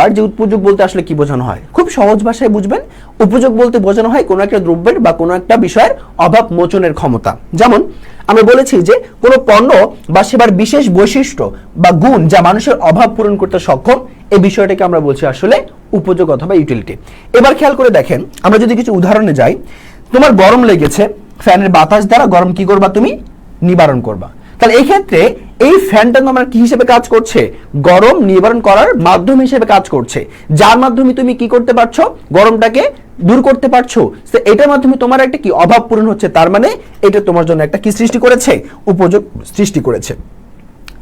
আর যে উপযোগ বলতে আসলে কি বোঝানো হয়? খুব সহজ ভাষায় বুঝবেন, উপযোগ বলতে বোঝানো হয় কোনো একটা দ্রব্যের বা কোনো একটা বিষয়ের অভাব মোচনের ক্ষমতা। যেমন আমরা বলেছি যে কোনো পণ্য বা সেবার বিশেষ বৈশিষ্ট্য বা গুণ যা মানুষের অভাব পূরণ করতে সক্ষম এই বিষয়টাকে আমরা বলছি আসলে উপযোগ অথবা ইউটিলিটি এবার খেয়াল করে দেখেন, আমরা যদি কিছু উদাহরণে যাই, তোমার গরম লেগেছে, ফ্যানের বাতাস দ্বারা গরম কি করবা তুমি? নিবারণ করবা। তাহলে এই ক্ষেত্রে এই ফ্যানটা তোমার কি হিসেবে কাজ করছে? গরম নিবারণ করার মাধ্যম হিসেবে কাজ করছে। যার মাধ্যমে তুমি কি করতে পারছ? গরমটাকে দূর করতে পারছ। এটার মাধ্যমে তোমার একটা কি অভাব পূরণ হচ্ছে? তার মানে এটা তোমার জন্য একটা কি সৃষ্টি করেছে? উপযোগ সৃষ্টি করেছে।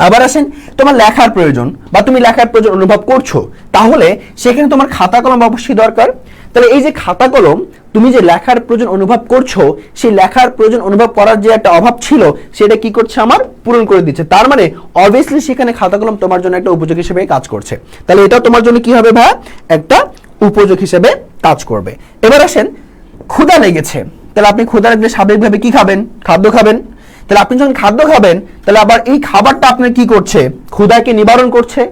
আবার আসেন, তোমার লেখার প্রয়োজন বা তুমি লেখার প্রয়োজন অনুভব করছ, তাহলে সেখানে তোমার খাতা কলম অবশ্যই দরকার। তাহলে এই যে খাতা কলম, তুমি যে লেখার প্রয়োজন অনুভব করছ, সেই লেখার প্রয়োজন অনুভব করার যে একটা অভাব ছিল, সেটা কি করছে আমার? পূরণ করে দিচ্ছে। তার মানে অবভিয়াসলি সেখানে খাতা কলম তোমার জন্য একটা উপযোগ হিসেবে কাজ করছে। তাহলে এটা তোমার জন্য কি হবে ভাই? একটা উপযোগ হিসেবে কাজ করবে। এবার আসেন, ক্ষুধা লেগেছে। তাহলে আপনি ক্ষুধা লাগলে স্বাভাবিকভাবে কি খাবেন? খাদ্য খাবেন? তাহলে আপনি যখন খাদ্য খাবেন, তাহলে আবার এই খাবারটা আপনার কি করছে? ক্ষুদাকে নিবারণ করছে।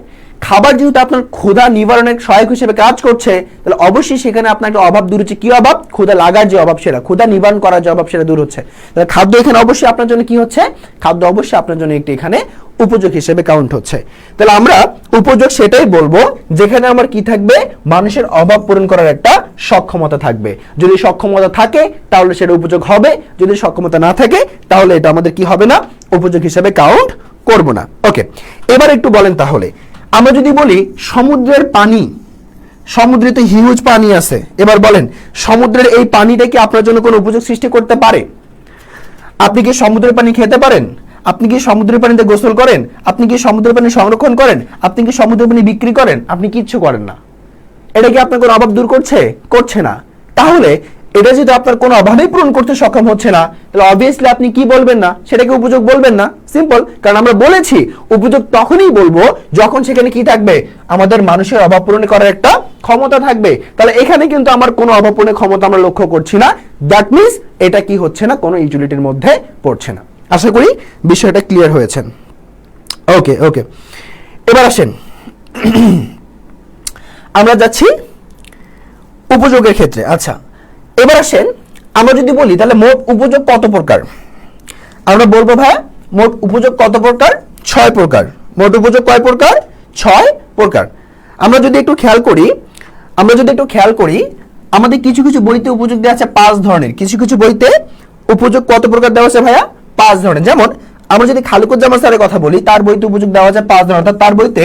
খাবার যেহেতু আপনার ক্ষুধা নিবারণের সহায়ক হিসেবে কাজ করছে, তাহলে অবশ্যই সেখানে আপনার একটা অভাব দূর হচ্ছে। কি অভাব? ক্ষুধা লাগার যে অভাব সেটা, ক্ষুধা নিবারণ করার যে অভাব সেটা দূর হচ্ছে। তাহলে খাদ্য এখানে অবশ্যই আপনার জন্য কি হচ্ছে? খাদ্য অবশ্যই আপনার জন্য একটি এখানে উপযোগ হিসেবে কাউন্ট হচ্ছে। তাহলে আমরা উপযোগ সেটাই বলব, যেখানে আমার কি থাকবে? মানুষের অভাব পূরণ করার একটা সক্ষমতা থাকবে। যদি সক্ষমতা থাকে, তাহলে সেটা উপযোগ হবে। যদি সক্ষমতা না থাকে, তাহলে এটা আমাদের কি হবে না? উপযোগ হিসেবে কাউন্ট করব না। ওকে এবার একটু বলেন তাহলে আমরা যদি বলি সমুদ্রের পানি সমুদ্রে তো হিউজ পানি আছে, এবার বলেন, সমুদ্রের এই পানিটা কি আপনার জন্য কোনো উপযোগ সৃষ্টি করতে পারে? আপনি কি সমুদ্রের পানি খেতে পারেন? আপনি কি সমুদ্রের পানিতে গোসল করেন? আপনি কি সমুদ্রের পানি সংরক্ষণ করেন? আপনি কি সমুদ্রের পানি বিক্রি করেন? আপনি কিচ্ছু করেন না। এটা কি আপনার কোনো অভাব দূর করছে? করছে না। তাহলে এটা যদি আপনার কোনো অভাবেই পূরণ করতে সক্ষম হচ্ছে না, তাহলে অবভিয়াসলি আপনি কি বলবেন না? সেটাকে উপযোগ বলবেন না। সিম্পল কারণ আমরা বলেছি, উপযোগ তখনই বলব যখন সেখানে কি থাকবে? আমাদের মানুষের অভাব পূরণ করার একটা ক্ষমতা থাকবে। তাহলে এখানে কিন্তু আমার কোনো অভাব পূরণের ক্ষমতা আমরা লক্ষ্য করছি না। দ্যাট মিনস এটা কি হচ্ছে না? কোনো ইউটিলিটির মধ্যে পড়ছে না। আশা করি বিষয়টা ক্লিয়ার হয়েছেন ওকে ওকে এবার আসেন। আমরা যাচ্ছি উপযোগের ক্ষেত্রে। আচ্ছা এবার আসেন, আমরা যদি বলি, তাহলে মোট উপযোগ কত প্রকার? আমরা বলব ভাই, মোট উপযোগ কত প্রকার? ছয় প্রকার। মোট উপযোগ কয় প্রকার? ছয় প্রকার। আমরা যদি একটু খেয়াল করি, আমরা যদি একটু খেয়াল করি, আমাদের কিছু কিছু বইতে উপযোগ দেওয়া আছে পাঁচ ধরনের। কিছু কিছু বইতে উপযোগ কত প্রকার দেওয়া আছে ভাইয়া? পাঁচ ধরনের। যেমন, আমরা যদি খালুকুজ্জামান স্যারের কথা বলি, তার বইতে উপযোগ দেওয়া আছে পাঁচ ধরনের। অর্থাৎ তার বইতে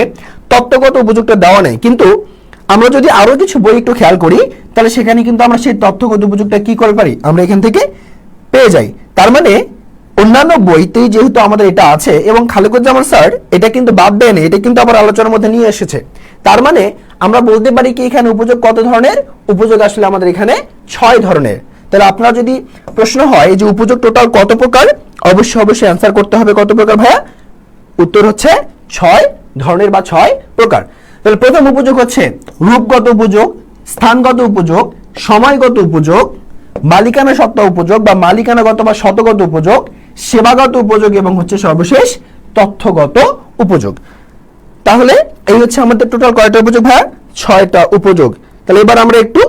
তত্ত্বগত উপযোগটা দেওয়া নেই। কিন্তু আমরা যদি আরও কিছু বই একটু খেয়াল করি, তাহলে সেখানে কিন্তু আমরা সেই তথ্যগত উপযোগটা কি করে পারি? আমরা এখান থেকে পেয়ে যাই। তার মানে অন্যান্য বইতেই যেহেতু আমাদের এটা আছে, এবং খালেকুজ্জামান স্যার এটা কিন্তু বাদ দেয়নি, এটা কিন্তু আবার আলোচনার মধ্যে নিয়ে এসেছে। তার মানে আমরা বলতে পারি কি এখানে উপযোগ কত ধরনের? উপযোগ আসলে আমাদের এখানে ছয় ধরনের। তাহলে আপনার যদি প্রশ্ন হয় যে উপযোগ টোটাল কত প্রকার, অবশ্যই অবশ্যই অ্যান্সার করতে হবে কত প্রকার ভাইয়া? উত্তর হচ্ছে ছয় ধরনের বা ছয় প্রকার। তাহলে প্রথম উপযোগ হচ্ছে রূপগত উপযোগ, স্থানগত উপযোগ, সময়গত উপযোগ, মালিকানা সত্তা উপযোগ বা মালিকানাগত বা শতগত উপযোগ, সেবাগত উপযোগ এবং হচ্ছে সর্বশেষ তথ্যগত উপযোগ। তাহলে এই হচ্ছে আমাদের টোটাল কয়টা উপযোগ ভাইয়া? ছয়টা উপযোগ। তাহলে এবার আমরা একটু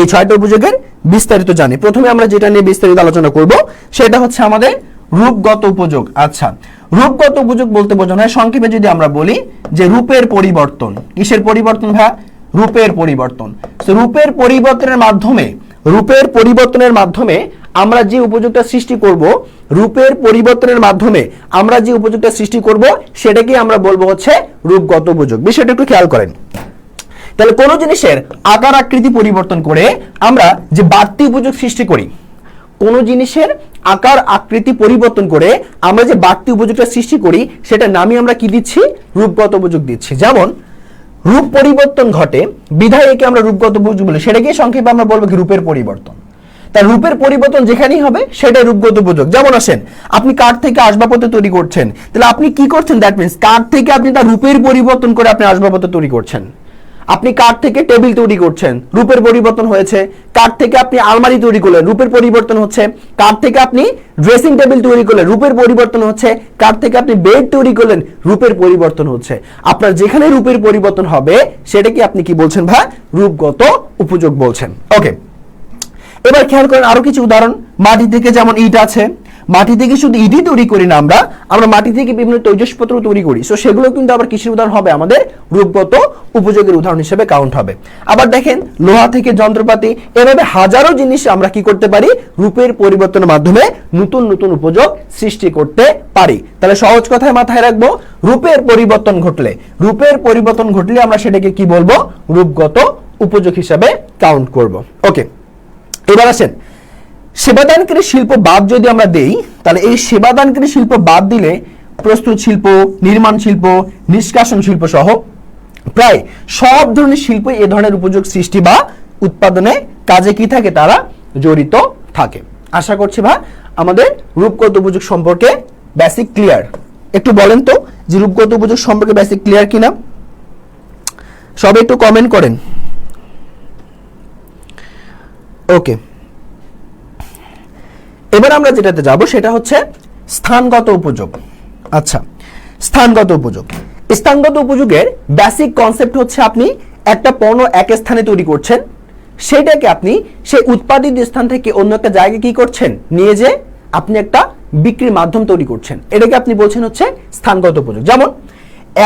এই ছয়টা উপযোগের বিস্তারিত জানি। প্রথমে আমরা যেটা নিয়ে বিস্তারিত আলোচনা করব, সেটা হচ্ছে আমাদের রূপগত উপযোগ। আচ্ছা রূপগত উপযোগ বলতে বোঝানো হয়। সংক্ষেপে যদি আমরা বলি যে রূপের পরিবর্তন, কিসের পরিবর্তন ভাই? রূপের পরিবর্তন। রূপের পরিবর্তনের মাধ্যমে, রূপের পরিবর্তনের মাধ্যমে আমরা যে উপযোগটা সৃষ্টি করব, রূপের পরিবর্তনের মাধ্যমে আমরা যে উপযোগটা সৃষ্টি করব সেটাকে আমরা বলব হচ্ছে রূপগত উপযোগ। বিষয়টা একটু খেয়াল করেন। তাহলে কোনো জিনিসের আকার আকৃতি পরিবর্তন করে আমরা যে বাড়তি উপযোগ সৃষ্টি করি কোন জিনিসের আকার, আকৃতি পরিবর্তন করে আমরা যে বাড়তি উপযোগটা সৃষ্টি করি সেটা নামই আমরা কি দিচ্ছি? রূপগত উপযোগ দিচ্ছি। যেমন, রূপ পরিবর্তন ঘটে বিধায় একে আমরা রূপগত উপযোগ বলি সেটাকে সংক্ষেপে আমরা বলব কি রূপের পরিবর্তন। তার রূপের পরিবর্তন যেখানেই হবে সেটাই রূপগত উপযোগ। যেমন আসেন, আপনি কাঠ থেকে আসবাবপত্র তৈরি করছেন? তাহলে আপনি কি করছেন? দ্যাট মিনস কাঠ থেকে আপনি তার রূপের পরিবর্তন করে আপনি আসবাবপত্র তৈরি করছেন? আপনি কাঠ থেকে টেবিল তৈরি করছেন, রূপের পরিবর্তন হয়েছে। কাঠ থেকে আপনি আলমারি তৈরি করলেন, রূপের পরিবর্তন হচ্ছে। কাঠ থেকে আপনি ড্রেসিং টেবিল তৈরি করলেন, রূপের পরিবর্তন হচ্ছে। কাঠ থেকে আপনি বেড তৈরি করলেন, রূপের পরিবর্তন হচ্ছে। আপনার যেখানে রূপের পরিবর্তন হবে, সেটা কি আপনি কি বলছেন ভাই? রূপগত উপযোগ বলছেন। ওকে এবার খেয়াল করেন আরও কিছু উদাহরণ। মাটি থেকে যেমন ইট আছে মাটি থেকে শুধু ইটই তৈরি করি না আমরা আমরা মাটি থেকে বিভিন্ন তৈজসপত্র তৈরি করি। সো সেগুলো কিন্তু আবার কিসের উদাহরণ হবে, আমাদের রূপগত উপযোগের উদাহরণ হিসেবে কাউন্ট হবে। আবার দেখেন, লোহা থেকে যন্ত্রপাতি, এভাবে হাজারো জিনিস আমরা কি করতে পারি? রূপের পরিবর্তনের মাধ্যমে নতুন নতুন উপযোগ সৃষ্টি করতে পারি। তাহলে সহজ কথায় মাথায় রাখব, রূপের পরিবর্তন ঘটলে, রূপের পরিবর্তন ঘটলে আমরা সেটাকে কি বলব? রূপগত উপযোগ হিসাবে কাউন্ট করব। ওকে এবার আসেন সেবাদানকারী শিল্প বাদ যদি আমরা দেই, তাহলে এই সেবাদানকারী শিল্প বাদ দিলে প্রস্তুত শিল্প, নির্মাণ শিল্প, নিষ্কাশন শিল্প সহ প্রায় সব ধরনের শিল্প এ ধরনের উপযোগ সৃষ্টি বা উৎপাদনে কাজে কি থাকে? তারা জড়িত থাকে। আশা করছি ভা আমাদের রূপগত উপযোগ সম্পর্কে বেসিক ক্লিয়ার একটু বলেন তো যে রূপগত উপযোগ সম্পর্কে বেসিক ক্লিয়ার কিনা সবাই একটু কমেন্ট করেন। ওকে এবার আমরা যেটাতে যাব সেটা হচ্ছে স্থানগত উপযোগ। আচ্ছা স্থানগত উপযোগ। স্থানগত উপযোগের বেসিক কনসেপ্ট হচ্ছে আপনি একটা পণ্য এক স্থানে তৈরি করছেন, সেটাকে আপনি সেই উৎপাদিত স্থান থেকে অন্য একটা জায়গায় কি করছেন? নিয়ে যে আপনি একটা বিক্রির মাধ্যম তৈরি করছেন। এটাকে আপনি বলছেন হচ্ছে স্থানগত উপযোগ। যেমন,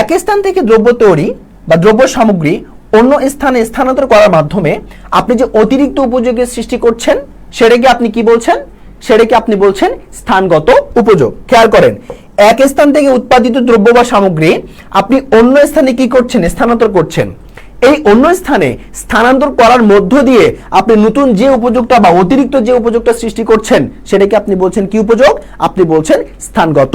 এক স্থান থেকে দ্রব্য তৈরি বা দ্রব্য সামগ্রী অন্য স্থানে স্থানান্তর করার মাধ্যমে আপনি যে অতিরিক্ত উপযোগের সৃষ্টি করছেন, সেটাকে আপনি কি বলছেন? সেটাকে আপনি বলছেন স্থানগত উপযোগ। খেয়াল করেন, এক স্থান থেকে উৎপাদিত দ্রব্য বা সামগ্রী আপনি অন্য স্থানে কি করছেন? স্থানান্তর করছেন। এই অন্য স্থানে স্থানান্তর করার মধ্য দিয়ে আপনি নতুন যে উপযোগটা বা অতিরিক্ত যে উপযোগটা সৃষ্টি করছেন, সেটাকে আপনি বলছেন কি উপযোগ? আপনি বলছেন স্থানগত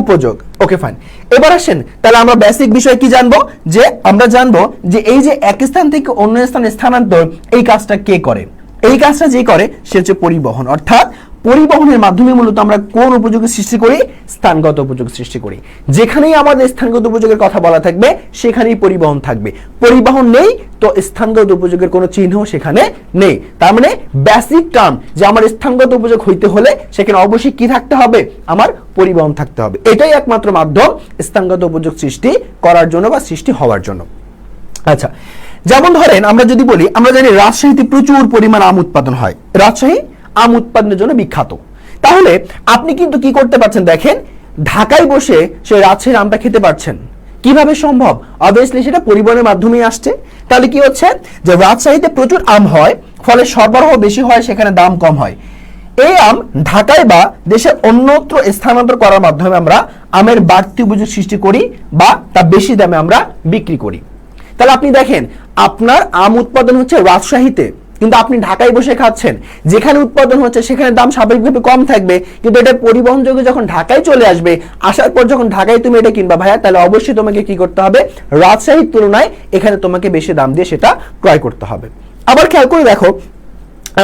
উপযোগ। Okay, fine. এবার আসেন, তাহলে আমরা বেসিক বিষয় কি জানব? যে আমরা জানব যে এই যে এক স্থান থেকে অন্য স্থানে স্থানান্তর, এই কাজটা কে করে? এই কাজটা যে করে, সে হচ্ছে পরিবহন। অর্থাৎ পরিবহনের মাধ্যমে মূলত আমরা কোন উপযোগের সৃষ্টি করি? স্থানগত উপযোগ সৃষ্টি করি। যেখানেই আমাদের স্থানগত উপযোগের কথা বলা থাকবে, সেখানেই পরিবহন থাকবে। পরিবহন নেই, তো স্থানগত উপযোগের কোনো চিহ্ন সেখানে নেই। তার মানে বেসিক টার্ম যে আমার স্থানগত উপযোগ হইতে হলে সেখানে অবশ্যই কি থাকতে হবে? আমার পরিবহন থাকতে হবে। এটাই একমাত্র মাধ্যম স্থানগত উপযোগ সৃষ্টি করার জন্য বা সৃষ্টি হওয়ার জন্য। আচ্ছা যেমন ধরেন আমরা যদি বলি, আমরা জানি রাজশাহীতে প্রচুর পরিমাণ আম উৎপাদন হয়। রাজশাহী আম উৎপাদনের জন্য বিখ্যাত। তাহলে আপনি কিন্তু কি করতে পারছেন দেখেন, ঢাকায় বসে সে রাজশাহীর আমটা খেতে পারছেন। কীভাবে সম্ভব? অবভিয়াসলি সেটা পরিবহনের মাধ্যমেই আসছে। তাহলে কি হচ্ছে? যে রাজশাহীতে প্রচুর আম হয়, ফলে সরবরাহ বেশি হয়, সেখানে দাম কম হয়। এই আম ঢাকায় বা দেশের অন্যত্র স্থানান্তর করার মাধ্যমে আমরা আমের বাড়তি উপযোগ সৃষ্টি করি বা তা বেশি দামে আমরা বিক্রি করি। তাহলে আপনি দেখেন, আপনার আম উৎপাদন হচ্ছে রাজশাহীতে। কিন্তু আপনি ঢাকায় বসে খাচ্ছেন, যেখানে উৎপাদন হচ্ছে সেখানে দাম স্বাভাবিকভাবে কম থাকবে, কিন্তু এটা পরিবহন যোগে যখন ঢাকায় চলে আসবে, আসার পর যখন ঢাকায় তুমি এটা কিনবা ভাইয়া, তাহলে অবশ্যই তোমাকে কি করতে হবে? রাজশাহীর তুলনায় এখানে তোমাকে বেশি দাম দিয়ে সেটা ক্রয় করতে হবে। আবার খেয়াল করে দেখো,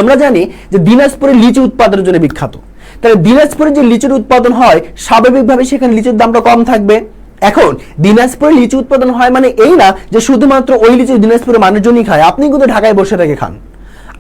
আমরা জানি যে দিনাজপুরে লিচু উৎপাদনের জন্য বিখ্যাত। তাহলে দিনাজপুরে যে লিচুর উৎপাদন হয়, স্বাভাবিকভাবে সেখানে লিচুর দামটা কম থাকবে। এখন, দিনাজপুরে লিচু উৎপাদন হয় মানে এই না যে শুধুমাত্র ওই লিচু দিনাজপুরে মানুষজনই খায়, আপনি কিন্তু ঢাকায় বসে থেকে খান।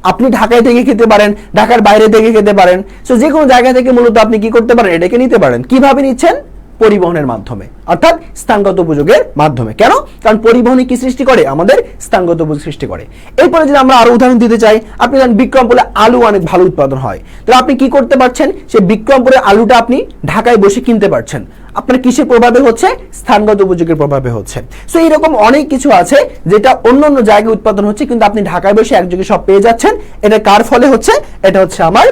আপনি ঢাকায় থেকে খেতে পারেন, ঢাকার বাইরে থেকে খেতে পারেন। সো যে কোনো জায়গা থেকে মূলত আপনি কি করতে পারেন? এটাকে নিতে পারেন। কীভাবে নিচ্ছেন? পরিবহনের মাধ্যমে, অর্থাৎ স্থানগত উপযোগের মাধ্যমে। কেন? কারণ পরিবহনে কি সৃষ্টি করে? আমাদের স্থানগত উপযোগ সৃষ্টি করে। এরপরে যদি আমরা আরও উদাহরণ দিতে চাই, আপনি জানেন বিক্রমপুরে আলু অনেক ভালো উৎপাদন হয়। তাহলে আপনি কি করতে পারছেন? সেই বিক্রমপুরের আলুটা আপনি ঢাকায় বসে কিনতে পারছেন। আপনার কিসের প্রভাবে হচ্ছে? স্থানগত উপযোগের প্রভাবে হচ্ছে। সো এইরকম অনেক কিছু আছে যেটা অন্য অন্য জায়গায় উৎপাদন হচ্ছে, কিন্তু আপনি ঢাকায় বসে একযোগে সব পেয়ে যাচ্ছেন। এটা কার ফলে হচ্ছে? এটা হচ্ছে আমার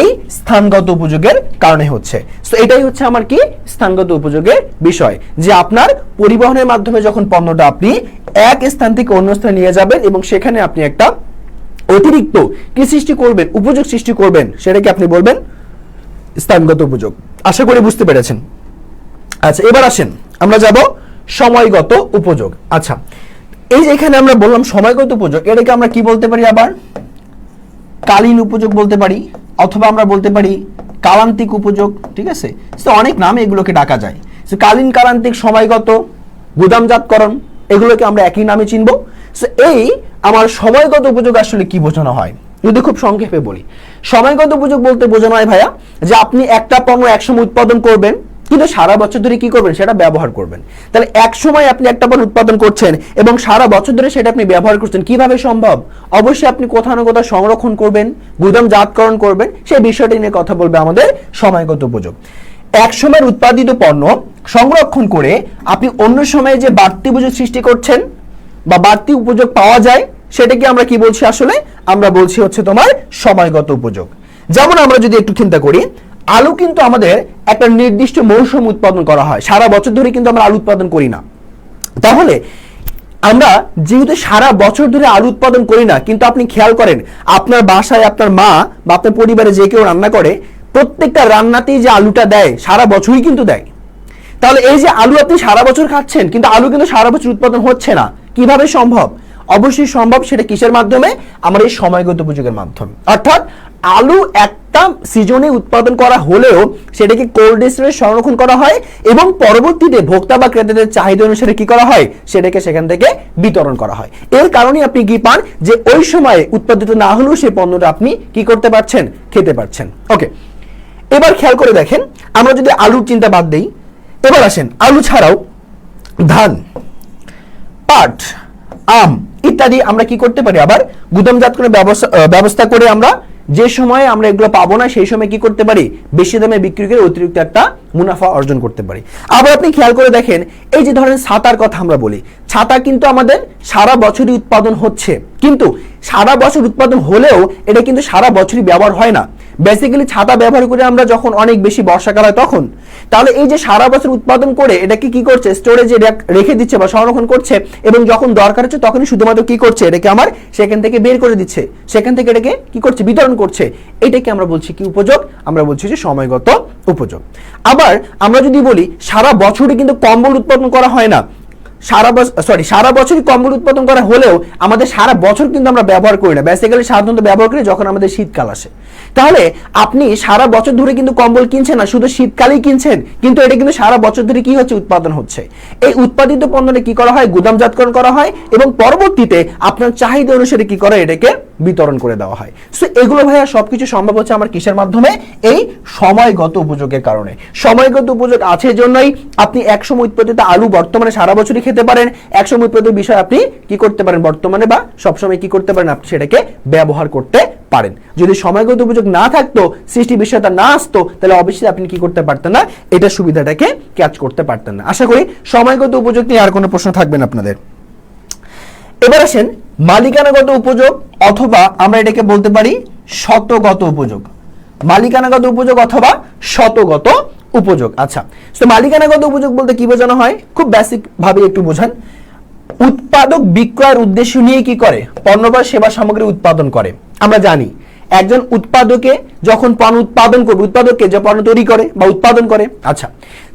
এই স্থানগত উপযোগের কারণে হচ্ছে। তো এটাই হচ্ছে আমার কি? স্থানগত উপযোগের বিষয়। যে আপনার পরিবহনের মাধ্যমে যখন পণ্যটা আপনি এক স্থান থেকে অন্য স্থানে নিয়ে যাবেন এবং সেখানে আপনি একটা অতিরিক্ত কি সৃষ্টি করবেন, উপযোগ সৃষ্টি করবেন সেটাকে আপনি বলবেন? স্থানগত উপযোগ। আশা করি বুঝতে পেরেছেন। আচ্ছা এবার আসেন। আমরা যাব সময়গত উপযোগ। আচ্ছা এই যে এখানে আমরা বললাম সময়গত উপযোগ, এটাকে আমরা কি বলতে পারি আবার? কালীন উপযোগ বলতে পারি, অথবা আমরা বলতে পারি কালান্তিক উপযোগ, ঠিক আছে? তো অনেক নামে এগুলোকে ডাকা যায়। তো কালীন, কালান্তিক সময়গত, গুদামজাতকরণ, এগুলোকে আমরা একই নামে চিনব। সো এই আমার সময়গত উপযোগ আসলে কি বোঝানো হয়? যদি খুব সংক্ষেপে বলি। সময়গত উপযোগ বলতে বোঝানো হয় ভাইয়া, যে আপনি একটা পণ্য একসময় উৎপাদন করবেন কিন্তু সারা বছর ধরে কি করবেন? সেটা ব্যবহার করবেন। তাহলে এক সময় আপনি একটা পণ্য উৎপাদন করছেন এবং সারা বছর ধরে সেটা আপনি ব্যবহার করছেন, কীভাবে সম্ভব? অবশ্যই আপনি কোথাও না কোথাও সংরক্ষণ করবেন, গুদামজাতকরণ করবেন, সেই বিষয়টি নিয়ে কথা বলবে আমাদের সময়গত উপযোগ। এক সময়ের উৎপাদিত পণ্য সংরক্ষণ করে আপনি অন্য সময়ে যে বাড়তি উপযোগ সৃষ্টি করছেন বা বাড়তি উপযোগ পাওয়া যায়, সেটাকে আমরা কি বলছি আসলে? আমরা বলছি হচ্ছে তোমার সময়গত উপযোগ। যেমন আমরা যদি একটু চিন্তা করি আলু কিন্তু আমাদের একটা নির্দিষ্ট মৌসুম উৎপাদন করা হয়। সারা বছর ধরে কিন্তু আমরা আলু উৎপাদন করি না। তাহলে আমরা যেহেতু সারা বছর ধরে আলু উৎপাদন করি না, কিন্তু আপনি খেয়াল করেন, আপনার বাসায় আপনার মা বা আপনার পরিবারে যে কেউ রান্না করে, প্রত্যেকটা রান্নাতেই যে আলুটা দেয়, সারা বছরই কিন্তু দেয়। তাহলে এই যে আলু আপনি সারা বছর খাচ্ছেন, কিন্তু আলু কিন্তু সারা বছর উৎপাদন হচ্ছে না, কীভাবে সম্ভব? অবশ্যই সম্ভব সেটা কিসের মাধ্যমে? আমার এই সময়গত উপযোগের মাধ্যমে। অর্থাৎ আলু একটা সিজনে উৎপাদন করা হলেও সেটাকে কোল্ড স্টোরেজ সংরক্ষণ করা হয় এবং পরবর্তীতে ভোক্তা বা ক্রেতাদের চাহিদা অনুসারে কি করা হয়? সেটাকে সেখান থেকে বিতরণ করা হয়। এর কারণে আপনি কি পান যে ওই সময়ে উৎপাদিত না হলেও সেই পণ্যটা আপনি কি করতে পারছেন? খেতে পারছেন। ওকে এবার খেয়াল করে দেখেন, আমরা যদি আলুর চিন্তা বাদ দেই, এবার আসেন, আলু ছাড়াও ধান, পাট, আম ইত্যাদি আমরা কি করতে পারি? আবার গুদামজাত করে ব্যবস্থা ব্যবস্থা করে আমরা যে সময়ে আমরা এগুলো পাবো না, সেই সময় কি করতে পারি? বেশি দামে বিক্রি করে অতিরিক্ত একটা মুনাফা অর্জন করতে পারি। আবার আপনি খেয়াল করে দেখেন, এই যে ধরেন ছাতার কথা আমরা বলি, ছাতা কিন্তু আমাদের সারা বছরই উৎপাদন হচ্ছে। কিন্তু সারা বছর উৎপাদন হলেও এটা কিন্তু সারা বছরই ব্যবহার হয় না। বেসিক্যালি ছাতা ব্যবহার করে আমরা যখন অনেক বেশি বর্ষাকাল হয় তখন তাহলে এই যে সারা বছর উৎপাদন করে এটাকে কি করছে? স্টোরেজে রেখে দিচ্ছে বা সংরক্ষণ করছে এবং যখন দরকার হচ্ছে তখনই শুধুমাত্র কি করছে? এটাকে আমার সেখান থেকে বের করে দিচ্ছে। সেখান থেকে এটাকে কি করছে? বিতরণ করছে। এটাকে আমরা বলছি কি উপযোগ? আমরা বলছি যে সময়গত উপযোগ। আবার আমরা যদি বলি, সারা বছরে কিন্তু কম্বল উৎপাদন করা হয় না। সারা বছর সরি সারা বছরই কম্বল উৎপাদন করা হলেও আমাদের সারা বছর কিন্তু আমরা ব্যবহার করি না। বেসিক্যালি সাধারণত ব্যবহার করি যখন আমাদের শীতকাল আসে। তাহলে আপনি সারা বছর ধরে কিন্তু কম্বল কিনছেন না, শুধু শীতকালেই কিনছেন, কিন্তু এটা কিন্তু সারা বছর ধরে কি হচ্ছে? উৎপাদন হচ্ছে। এই উৎপাদিত পণ্যটা কি করা হয়? গুদামজাতকরণ করা হয় এবং পরবর্তীতে আপনার চাহিদা অনুসারে কি করে এটাকে বিতরণ করে দেওয়া হয়। সো এগুলো ভাইয়া সবকিছু সম্ভব হচ্ছে আমার কিসের মাধ্যমে? এই সময়গত উপযোগের কারণে। সময়গত উপযোগ আছে জন্যই আপনি একসময় উৎপাদিত আলু বর্তমানে সারা বছরই খেতে পারেন। একসময় উৎপাদিত বিষয় আপনি কি করতে পারেন বর্তমানে বা সবসময় কি করতে পারেন আপনি সেটাকে ব্যবহার করতে পারেন। যদি সময়গত উপযোগ না থাকতো, সৃষ্টি বিষয়টা না আসতো, তাহলে অবশ্যই আপনি কি করতে পারতেন না? এটা সুবিধাটাকে ক্যাচ করতে পারতেন না। আশা করি সময়গত উপযোগ নিয়ে আর কোনো প্রশ্ন থাকবেন আপনাদের। এবার আসেন মালিকানাগত উপযোগ অথবা আমরা এটাকে বলতে পারি শতগত উপযোগ। মালিকানাগত উপযোগ অথবা শতগত উপযোগ। আচ্ছা তো মালিকানাগত উপযোগ বলতে কি বোঝানো হয়? খুব বেসিক ভাবে একটু বোঝান। উৎপাদক বিক্রয়ের উদ্দেশ্য নিয়ে কি করে? পণ্য বা সেবা সামগ্রী উৎপাদন করে। আমরা জানি একজন উৎপাদকে যখন পণ্য উৎপাদন করবে, উৎপাদককে যে পণ্য তৈরি করে বা উৎপাদন করে আচ্ছা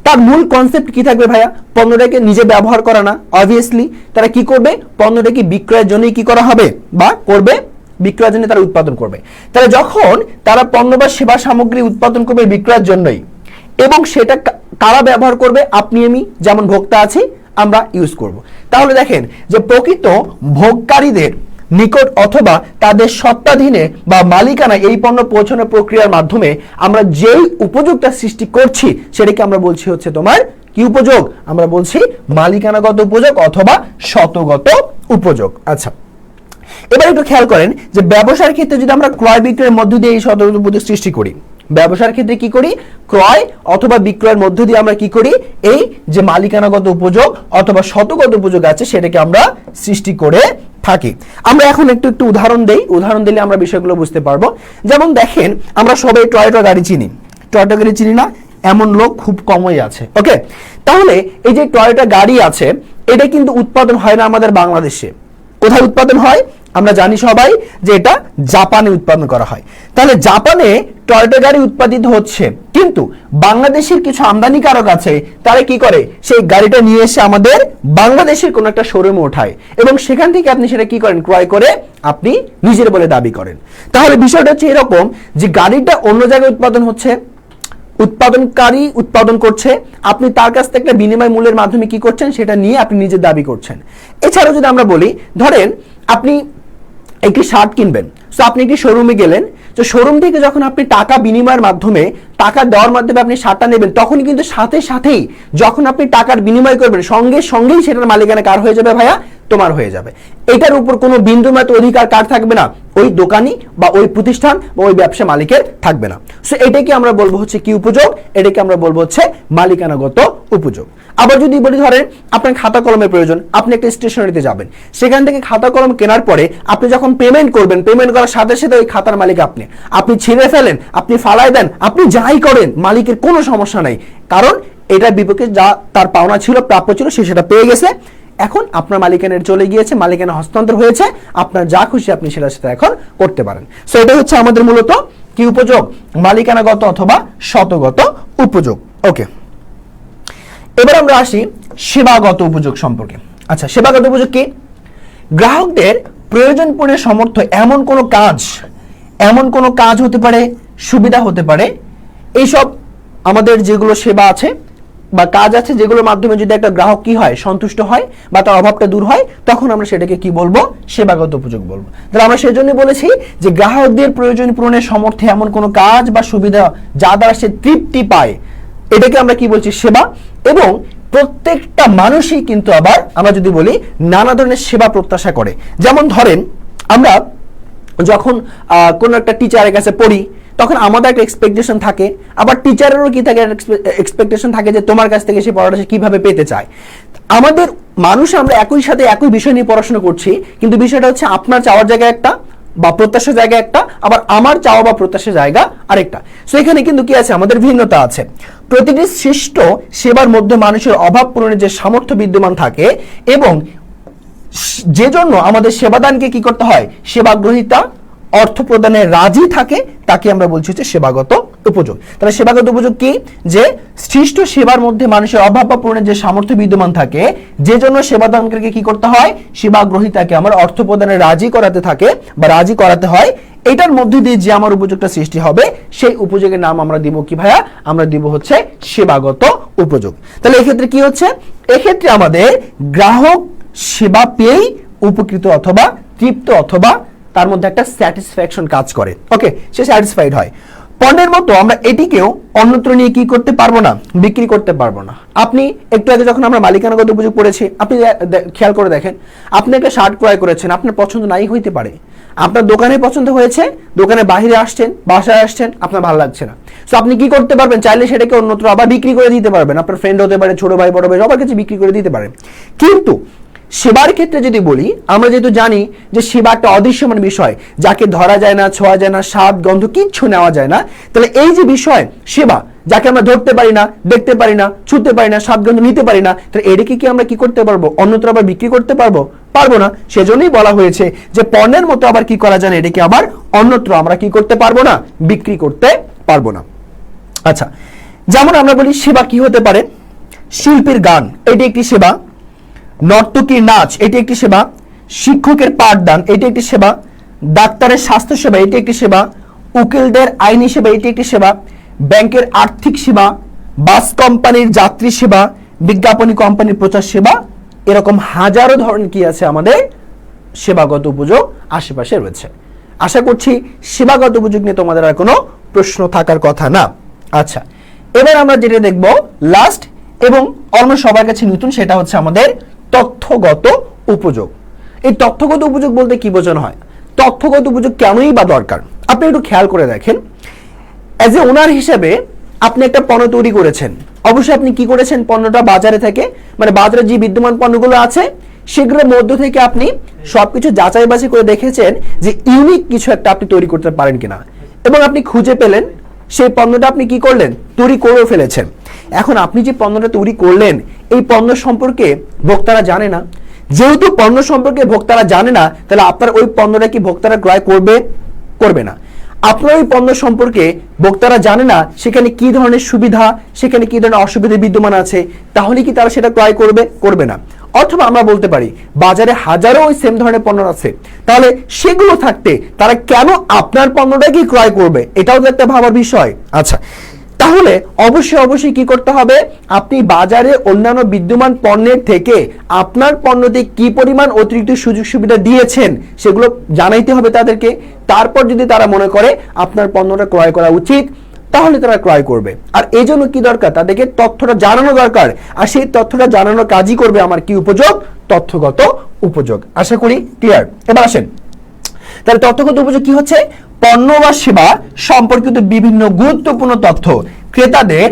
তার মূল কনসেপ্ট কি থাকবে ভাইয়া? পণ্যটাকে নিজে ব্যবহার করা না অবভিয়াসলি তারা কি করবে? পণ্যটাকে বিক্রয়ের জন্যই কি করা হবে? বা করবে? বিক্রয়ের জন্য তারা উৎপাদন করবে। তাহলে যখন তারা পণ্য বা সেবা সামগ্রী উৎপাদন করবে বিক্রয়ের জন্যই, এবং সেটা কারা ব্যবহার করবে? আপনি, আমি, যেমন ভোক্তা আছি, আমরা ইউজ করব। তাহলে দেখেন যে প্রকৃত ভোগকারীদের নিকট অথবা তাদের সত্ত্বাধীনে বা মালিকানা এই পণ্য পৌঁছানোর প্রক্রিয়ার মাধ্যমে আমরা যেই উপযোগটা সৃষ্টি করছি, সেটাকে আমরা বলছি হচ্ছে তোমার কি উপযোগ? আমরা বলছি মালিকানাগত উপযোগ অথবা শতগত উপযোগ। আচ্ছা এবার একটু খেয়াল করেন যে ব্যবসার ক্ষেত্রে যদি আমরা ক্রয় বিক্রয়ের মধ্য দিয়ে এই শতগত উপযোগ সৃষ্টি করি, ব্যবসার ক্ষেত্রে কি করি? ক্রয় অথবা বিক্রয়ের মধ্য দিয়ে আমরা কি করি? এই যে মালিকানাগত উপযোগ অথবা শতগত উপযোগ আছে, সেটাকে আমরা সৃষ্টি করে থাকি। আমরা এখন একটু একটু উদাহরণ দেই। উদাহরণ দিলে আমরা বিষয়গুলো বুঝতে পারব। যেমন দেখেন, আমরা সবাই টয়টা গাড়ি চিনি। টয়টা গাড়ি চিনি না, এমন লোক খুব কমই আছে। ওকে? তাহলে এই যে টয়টা গাড়ি আছে, এটা কিন্তু উৎপাদন হয় না আমাদের বাংলাদেশে। কোথায় উৎপাদন হয়? আমরা জানি সবাই যে এটা জাপানে উৎপাদন করা হয়। তাহলে জাপানে টয়টা গাড়ি উৎপাদিত হচ্ছে, কিন্তু বাংলাদেশের কিছু আমদানিকারক আছে, তারা কি করে? সেই গাড়িটা নিয়ে এসে আমাদের বাংলাদেশের কোনো একটা শোরুমে ওঠায় এবং সেখান থেকে আপনি সেটা কি করেন? ক্রয় করে আপনি নিজের বলে দাবি করেন। তাহলে বিষয়টা হচ্ছে এরকম যে গাড়িটা অন্য জায়গায় উৎপাদন হচ্ছে, উৎপাদনকারী উৎপাদন করছে, আপনি তার কাছ থেকে একটা বিনিময় মূল্যের মাধ্যমে কি করছেন? সেটা নিয়ে আপনি নিজের দাবি করছেন। এছাড়াও যদি আমরা বলি, ধরেন আপনি একটি শার্ট কিনবেন। সো আপনি একটি শোরুমে গেলেন। তো শোরুম থেকে যখন আপনি টাকা বিনিময়ের মাধ্যমে, টাকা দেওয়ার মাধ্যমে আপনি শার্টটা নেবেন তখন কিন্তু সাথে সাথেই যখন আপনি টাকার বিনিময় করবেন, সঙ্গে সঙ্গেই সেটার মালিকানা কার হয়ে যাবে ভাইয়া? তোমার হয়ে যাবে। এটার উপর কোনো বিন্দু মতো অধিকার কার থাকবে না? ওই দোকানি বা ওই প্রতিষ্ঠান বা ওই ব্যবসা মালিকের থাকবে না। সো এটাকে আমরা বলব হচ্ছে কি উপযোগ? এটাকে আমরা বলব হচ্ছে মালিকানাগত উপযোগ। আবার যদি বলি ধরেন, আপনার খাতা কলমের প্রয়োজন। আপনি একটা স্টেশনারিতে যাবেন। সেখান থেকে খাতা কলম কেনার পরে আপনি যখন পেমেন্ট করবেন পেমেন্ট করার সাথে সাথে ওই খাতার মালিক আপনি। আপনি ছিঁড়ে ফেলেন, আপনি ফালাই দেন, আপনি যাই করেন, মালিকের কোনো সমস্যা নাই। কারণ এটার বিপক্ষে যা তার পাওনা ছিল, প্রাপ্য ছিল, সে সেটা পেয়ে গেছে। এখন আপনার মালিকানের চলে গিয়েছে, মালিকানা হস্তান্তর হয়েছে, আপনার যা খুশি আপনি সেটা সেটা এখন করতে পারেন। সো এটা হচ্ছে আমাদের মূলত কি উপযোগ? মালিকানাগত অথবা শতগত উপযোগ। ওকে এবার আমরা আসি সেবাগত উপযোগ সম্পর্কে। আচ্ছা সেবাগত উপযোগ কি? গ্রাহকদের প্রয়োজন পূরণের সমর্থ এমন কোনো কাজ, এমন কোনো কাজ হতে পারে, সুবিধা হতে পারে, এইসব আমাদের যেগুলো সেবা আছে বা কাজ আছে যেগুলোর মাধ্যমে যদি একটা গ্রাহক কি হয়, সন্তুষ্ট হয় বা তার অভাবটা দূর হয়, তখন আমরা সেটাকে কি বলব? সেবাগত উপযোগ বলব। তাহলে আমরা সেজন্য বলেছি যে গ্রাহকদের প্রয়োজন পূরণের সমর্থে এমন কোনো কাজ বা সুবিধা যা দ্বারা সে তৃপ্তি পায়, এটাকে আমরা কি বলছি? সেবা। এবং প্রত্যেকটা মানুষই কিন্তু আবার আমরা যদি বলি নানা ধরনের সেবা প্রত্যাশা করে। যেমন ধরেন আমরা যখন কোনো একটা টিচারের কাছে পড়ি তখন আমাদের একটা এক্সপেকটেশন থাকে। আবার টিচারেরও কি থাকে? এক্সপেকটেশন থাকে যে তোমার কাছ থেকে সে পড়াটা সে কীভাবে পেতে চায়। আমাদের মানুষ আমরা একই সাথে একই বিষয় নিয়ে পড়াশোনা করছি, কিন্তু বিষয়টা হচ্ছে আপনার চাওয়ার জায়গা একটা বা প্রত্যাশা জায়গা একটা, আবার আমার চাওয়া বা প্রত্যাশা জায়গা আরেকটা। সো এখানে কিন্তু কি আছে? আমাদের ভিন্নতা আছে। প্রতিটি সৃষ্ট সেবার মধ্যে মানুষের অভাব পূরণের যে সামর্থ্য বিদ্যমান থাকে এবং যে জন্য আমাদের সেবাদানকে কি করতে হয়? সেবাগ্রহিতা অর্থ প্রদানে রাজি থাকে, তাকে আমরা বলছি হচ্ছে সেবাগত উপযোগ। তাহলে সেবাগত উপযোগ কি? যে সৃষ্ট সেবার মধ্যে মানুষের অভাব বা পূরণের যে সামর্থ্য বিদ্যমান থাকে, যে জন্য সেবাদানকে কি করতে হয়? সেবাগ্রহিতাকে আমার অর্থ প্রদানে রাজি করাতে থাকে বা রাজি করাতে হয়। এটার মধ্যে দিয়ে যে আমার উপযোগটা সৃষ্টি হবে, সেই উপযোগের নাম আমরা দিব কি ভাইয়া? আমরা দিব হচ্ছে সেবাগত উপযোগ। তাহলে এক্ষেত্রে কি হচ্ছে? এক্ষেত্রে আমাদের গ্রাহক সেবা পেয়েই উপকৃত অথবা তৃপ্ত অথবা তার মধ্যে একটা স্যাটিসফ্যাকশন কাজ করে। ওকে সে স্যাটিসফাইড হয়। পণ্যের মতো আমরা এটিকেও অন্যত্র নিয়ে কি করতে পারব না? বিক্রি করতে পারব না। আপনি একটু আগে যখন আমরা মালিকানাগত উপযোগ পড়েছি আপনি খেয়াল করে দেখেন, আপনি একটা শার্ট ক্রয় করেছেন, আপনার পছন্দ নাই হইতে পারে। আপনার দোকানে পছন্দ হয়েছে, দোকানে বাইরে আসছেন, বাসায় আসছেন, আপনার ভালো লাগছে না। সো আপনি কি করতে পারবেন? চাইলে সেটাকে অন্যত্র আবার বিক্রি করে দিতে পারবেন। আপনার ফ্রেন্ড হতে পারে, ছোট ভাই, বড় ভাই, সবার কাছে বিক্রি করে দিতে পারেন। কিন্তু সেবার ক্ষেত্রে যদি বলি, আমরা যেহেতু জানি যে সেবা একটা অদৃশ্যমান বিষয়, যাকে ধরা যায় না, ছোঁয়া যায় না, স্বাদ, গন্ধ কিচ্ছু নেওয়া যায় না, তাহলে এই যে বিষয়, সেবা, যাকে আমরা ধরতে পারি না, দেখতে পারি না, ছুতে পারি না, স্বাদ, গন্ধ নিতে পারি না, তাহলে এটাকে কি আমরা কি করতে পারব? অন্যত্র আবার বিক্রি করতে পারব? পারব না। সেজন্যই বলা হয়েছে যে পণ্যের মতো আবার কি করা যায় না, এটাকে আবার অন্যত্র আমরা কি করতে পারব না? বিক্রি করতে পারব না। আচ্ছা যেমন আমরা বলি সেবা কি হতে পারে? শিল্পীর গান, এটি একটি সেবা। নর্তকীর নাচ, এটি একটি সেবা। শিক্ষকের পাঠদান, এটি একটি সেবা। ডাক্তারের স্বাস্থ্য সেবা, এটি একটি সেবা। উকিলদের আইনি সেবা, এটি একটি সেবা। ব্যাংকের আর্থিক সেবা, বাস কোম্পানির যাত্রী সেবা, বিজ্ঞাপনী কোম্পানির প্রচার সেবা, এরকম হাজারো ধরনের কি আছে আমাদের সেবাগত উপযোগ আশেপাশে রয়েছে। আশা করছি সেবাগত উপযোগ নিয়ে তোমাদের আর কোনো প্রশ্ন থাকার কথা না। আচ্ছা এবার আমরা যেটা দেখব লাস্ট এবং অন্য সবার কাছে নতুন, সেটা হচ্ছে আমাদের তথ্যগত উপযোগ। এই তথ্যগত উপযোগ বলতে কি বোঝানো হয়? তথ্যগত উপযোগ কেনই বা দরকার? আপনি একটু খেয়াল করে দেখেন। অ্যাজ এ ওনার হিসেবে আপনি একটা পণ্য তৈরি করেছেন। অবশ্যই আপনি কি করেছেন? পণ্যটা বাজারে থেকে মানে বাজারে যে বিদ্যমান পণ্যগুলো আছে, সেগুলোর মধ্য থেকে আপনি সবকিছু যাচাই বাছাই করে দেখেছেন যে ইউনিক কিছু একটা আপনি তৈরি করতে পারেন কিনা। এবং আপনি খুঁজে পেলেন, সেই পণ্যটা আপনি কি করলেন? তৈরি করেও ফেলেছেন। এখন আপনি যে পণ্যটা তৈরি করলেন, এই পণ্য সম্পর্কে ভোক্তারা জানে না। যেহেতু পণ্য সম্পর্কে ভোক্তারা জানে না, তাহলে আপনার ওই পণ্যটা কি ভোক্তারা ক্রয় করবে করবে না। আপনার ওই পণ্য সম্পর্কে ভোক্তারা জানে না, সেখানে কি ধরনের সুবিধা, সেখানে কি ধরনের অসুবিধা বিদ্যমান আছে, তাহলে কি তারা সেটা ক্রয় করবে করবে না। অথবা আমরা বলতে পারি, বাজারে হাজারো ওই সেম ধরনের পণ্য আছে, তাহলে সেগুলো থাকতে তারা কেন আপনার পণ্যটাকেই ক্রয় করবে? এটাও তো একটা ভাবার বিষয়। আচ্ছা তাহলে অবশ্যই অবশ্যই কি করতে হবে? আপনি বাজারে অন্যান্য বিদ্যমান পণ্যের থেকে আপনার পণ্যতে কি পরিমাণ অতিরিক্ত সুযোগ সুবিধা দিয়েছেন সেগুলো জানাইতে হবে তাদেরকে। তারপর যদি তারা মনে করে আপনার পণ্যটা ক্রয় করা উচিত, তাহলে তারা ক্রয় করবে। আর এই জন্য কি দরকার? তাদেরকে তথ্যটা জানানো দরকার। আর সেই তথ্যটা জানানোর কাজই করবে আমার কি উপযোগ? তথ্যগত উপযোগ। আশা করি ক্লিয়ার এবার আসেন। তাহলে তথ্যগত উপযোগ কি হচ্ছে? পণ্য বা সেবা সম্পর্কিত বিভিন্ন গুরুত্বপূর্ণ তথ্য। ক্রেতাদের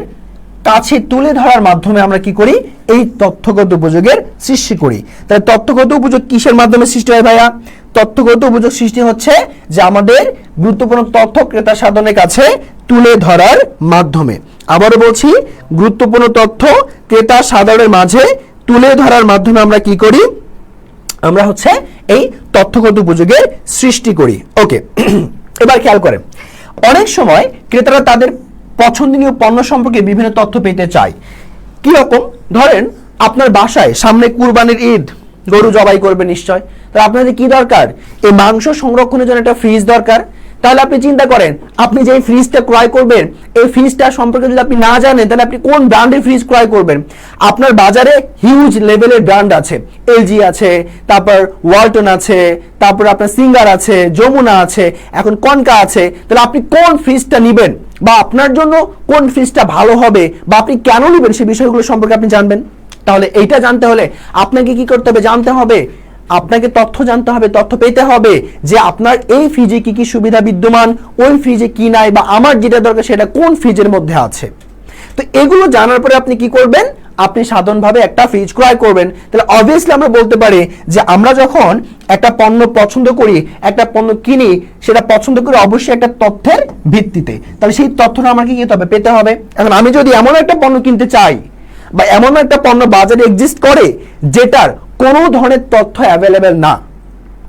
কাছে তুলে ধরার মাধ্যমে আমরা কি করি? এই তথ্যগত উপযোগের সৃষ্টি করি। তাহলে তথ্যগত উপযোগ কিসের মাধ্যমে সৃষ্টি হয় ভাইয়া? তথ্যগত উপযোগ সৃষ্টি হচ্ছে যে আমাদের গুরুত্বপূর্ণ তথ্য ক্রেতা সাধনের কাছে তুলে ধরার মাধ্যমে। আবারও বলছি, গুরুত্বপূর্ণ তথ্য ক্রেতা সাধারণের মাঝে তুলে ধরার মাধ্যমে আমরা কি করি? আমরা হচ্ছে এই তথ্যগত উপযোগের সৃষ্টি করি। ওকে, এবার খেয়াল করেন। অনেক সময় ক্রেতারা তাদের পছন্দনীয় পণ্য সম্পর্কে বিভিন্ন তথ্য পেতে চাই। কি রকম? ধরেন, আপনার বাসায় সামনে কুরবানির ঈদ, গরু জবাই করবে নিশ্চয়। তাহলে আপনাদের কি দরকার? এই মাংস সংরক্ষণের জন্য একটা ফ্রিজ দরকার। তাহলে আপনি চিন্তা করেন, আপনি যে ফ্রিজটা ক্রয় করবেন, এই ফ্রিজটা সম্পর্কে যদি আপনি না জানেন, তাহলে আপনি কোন ব্র্যান্ডের ফ্রিজ ক্রয় করবেন? আপনার বাজারে হিউজ লেভেলের ব্র্যান্ড আছে। এলজি আছে, তারপর ওয়ালটন আছে, তারপর আপনার সিঙ্গার আছে, যমুনা আছে, এখন কনকা আছে। তাহলে আপনি কোন ফ্রিজটা নেবেন? বা আপনার জন্য কোন ফ্রিজটা ভালো হবে? বা আপনি কেন নেবেন? সেই বিষয়গুলো সম্পর্কে আপনি জানবেন। তাহলে এইটা জানতে হলে আপনাকে কি করতে হবে? জানতে হবে আপনাকে তথ্য জানতে হবে, তথ্য পেতে হবে যে আপনার এই ফ্রিজে কি কি সুবিধা বিদ্যমান, ওই ফ্রিজে কি নাই বা আমার যেটা দরকার সেটা কোন ফ্রিজের মধ্যে আছে। তো এগুলো জানার পরে আপনি কি করবেন? আপনি সাধারণভাবে একটা ফ্রিজ ক্রয় করবেন। তাহলে অবভিয়াসলি আমরা বলতে পারি যে আমরা যখন একটা পণ্য পছন্দ করি, একটা পণ্য কিনি, সেটা পছন্দ করি অবশ্যই একটা তথ্যের ভিত্তিতে। তাহলে সেই তথ্যটা আমাকে কি হবে? পেতে হবে। এখন আমি যদি এমন একটা পণ্য কিনতে চাই বা এমন একটা পণ্য বাজারে এক্সিস্ট করে যেটার কোনো ধরনের তথ্য অ্যাভেলেবেল না।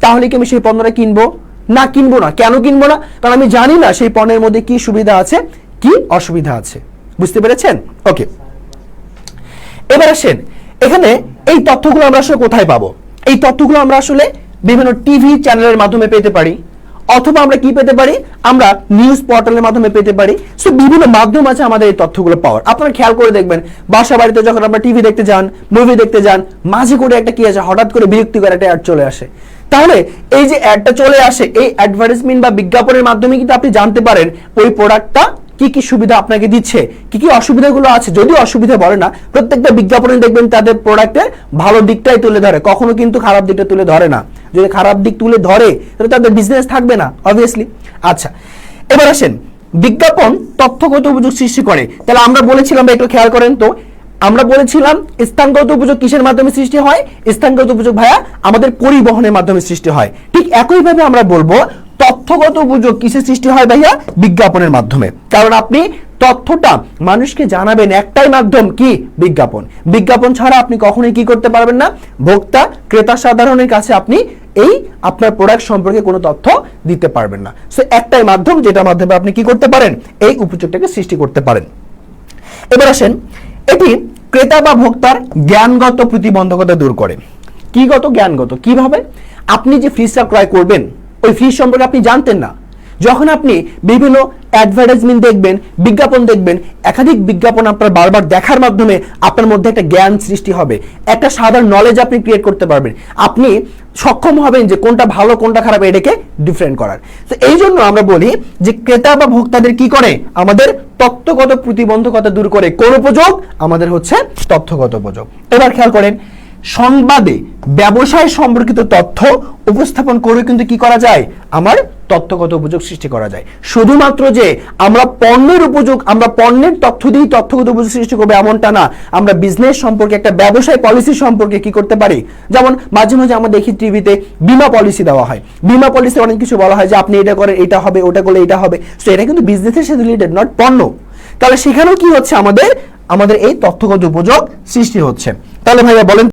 তাহলে কি আমি সেই পণ্যটা কিনবো? না কিনবো না। কেন কিনবো না? কারণ আমি জানি না সেই পণ্যের মধ্যে কি সুবিধা আছে, কি অসুবিধা আছে। বুঝতে পেরেছেন? ওকে। এবার আসেন, এখানে এই তথ্যগুলো আমরা আসলে কোথায় পাবো? এই তথ্যগুলো আমরা আসলে বিভিন্ন টিভি চ্যানেলের মাধ্যমে পেতে পারি। অথবা আমরা কি পেতে পারি? আমরা নিউজ পোর্টালের মাধ্যমে পেতে পারি। সো বিভিন্ন মাধ্যম আছে আমাদের এই তথ্যগুলো পাওয়ার। আপনারা খেয়াল করে দেখবেন বাসা বাড়িতে যখন আমরা টিভি দেখতে যান মুভি দেখতে যান, মাঝে করে একটা কি আছে, হঠাৎ করে বিরক্তিকর একটা অ্যাড চলে আসে। তাহলে এই যে অ্যাডটা চলে আসে, এই অ্যাডভার্টাইজমেন্ট বা বিজ্ঞাপনের মাধ্যমে কিন্তু আপনি জানতে পারেন ওই প্রোডাক্টটা কি কি সুবিধা আপনাকে দিচ্ছে, কি কি অসুবিধাগুলো আছে। যদি অসুবিধা বলে না, প্রত্যেকটা বিজ্ঞাপনে দেখবেন তাদের প্রোডাক্টের ভালো দিকটাই তুলে ধরে, কখনো কিন্তু খারাপ দিকটা তুলে ধরে না। যদি খারাপ দিক তুলে ধরে, তাহলে তাদের বিজনেস থাকবে না অবভিয়াসলি আচ্ছা এবার আসেন, বিজ্ঞাপন তথ্যগত উপযোগ সৃষ্টি করে। তাহলে আমরা বলেছিলাম একটু খেয়াল করেন তো, আমরা বলেছিলাম, স্থানগত উপযোগ কিসের মাধ্যমে সৃষ্টি হয়? স্থানগত উপযোগ, ভাইয়া, আমাদের পরিবহনের মাধ্যমে সৃষ্টি হয়। ঠিক একইভাবে আমরা বলব, তথ্যগত উপযোগ কিসের সৃষ্টি হয়, ভাইয়া? বিজ্ঞাপনের মাধ্যমে। কারণ আপনি তথ্যটা মানুষকে জানাবেন একটাই মাধ্যম কি? বিজ্ঞাপন। বিজ্ঞাপন ছাড়া আপনি কখনোই কি করতে পারবেন না? ভোক্তা, ক্রেতা সাধারণের কাছে আপনি এই আপনার প্রোডাক্ট সম্পর্কে কোনো তথ্য দিতে পারবেন না। সো একটাই মাধ্যম যেটা মাধ্যমে আপনি কি করতে পারেন? এই উপযোগটাকে সৃষ্টি করতে পারেন। এবার আসেন, এটি ক্রেতা বা ভোক্তার জ্ঞানগত প্রতিবন্ধকতা দূর করে। কিগত জ্ঞানগত? কীভাবে? আপনি যে ফ্রিজটা ক্রয় করবেন, ওই ফ্রিজ সম্পর্কে আপনি জানতেন না। যখন আপনি বিভিন্ন অ্যাডভার্টাইজমেন্ট দেখবেন, বিজ্ঞাপন দেখবেন, একাধিক বিজ্ঞাপন আপনার বারবার দেখার মাধ্যমে আপনার মধ্যে একটা জ্ঞান সৃষ্টি হবে, একটা সাধারণ নলেজ আপনি ক্রিয়েট করতে পারবেন। আপনি সক্ষম হবেন যে কোনটা ভালো, কোনটা খারাপ, এটাকে ডিফারেন্ট করার। তো এই জন্য আমরা বলি যে ক্রেতা বা ভোক্তাদের কি করে? আমাদের তত্ত্বগত প্রতিবন্ধকতা দূর করে। কোন উপযোগ? আমাদের হচ্ছে তথ্যগত উপযোগ। এবার খেয়াল করেন সংবাদে ব্যবসায় সম্পর্কিত তথ্য উপস্থাপন করে কিন্তু কি করা যায়? আমার তথ্যগত উপযোগ সৃষ্টি করা যায়। শুধুমাত্র যে আমরা পণ্যের উপযোগ, আমরা পণ্যের তথ্য দিয়েই তথ্যগত উপযোগ সৃষ্টি করব এমনটা না। আমরা বিজনেস সম্পর্কে, একটা ব্যবসায় পলিসি সম্পর্কে কি করতে পারি? যেমন মাঝে মাঝে আমরা দেখি টিভিতে বিমা পলিসি দেওয়া হয়। বিমা পলিসি অনেক কিছু বলা হয় যে আপনি এটা করেন, এটা হবে, ওটা করলে এটা হবে। তো এটা কিন্তু বিজনেসের সাথে রিলেটেড নট পণ্য। তাহলে সেখানেও কি হচ্ছে আমাদের? আমাদের এই তথ্যগত উপযোগ সৃষ্টি হচ্ছে। তাহলে ভাইয়া বলেন